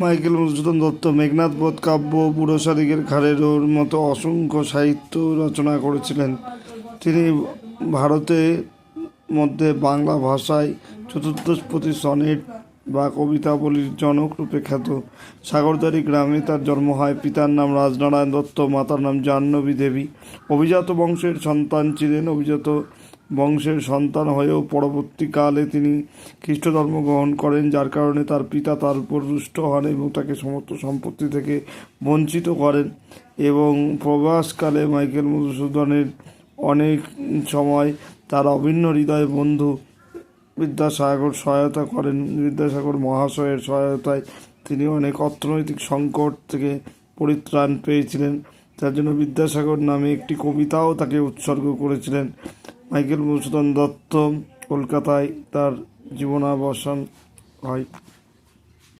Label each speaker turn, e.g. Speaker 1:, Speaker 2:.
Speaker 1: Michael Madhusudan Dutta, Meghnad বোধ, কাব্য, বুড়ো শালিকের ঘাড়ের মতো অসংখ্য সাহিত্য রচনা করেছিলেন। তিনি ভারতের মধ্যে বাংলা ভাষায় চতুর্দশপতি সনেট বা কবিতাবলীর জনক রূপে খ্যাত। সাগরদারি গ্রামে তার জন্ম হয়। পিতার নাম রাজনারায়ণ দত্ত, মাতার নাম জাহ্নবী দেবী। অভিজাত বংশের সন্তান ছিলেন অভিজাত বংশের সন্তান হয়েও পরবর্তীকালে তিনি খ্রিস্ট ধর্ম গ্রহণ করেন, যার কারণে তার পিতা তার উপর রুষ্ট হন এবং তাকে সমস্ত সম্পত্তি থেকে বঞ্চিত করেন এবং প্রবাসকালে মাইকেল মধুসূদনের অনেক সময় তার অভিন্ন হৃদয় বন্ধু বিদ্যাসাগর সহায়তা করেন। বিদ্যাসাগর মহাশয়ের সহায়তায় তিনি অনেক অর্থনৈতিক সংকট থেকে পরিত্রাণ পেয়েছিলেন তার জন্য বিদ্যাসাগর নামে একটি কবিতাও তাকে উৎসর্গ করেছিলেন। মাইকেল মধুসূদন দত্ত কলকাতায় তার জীবনাবসান হয়।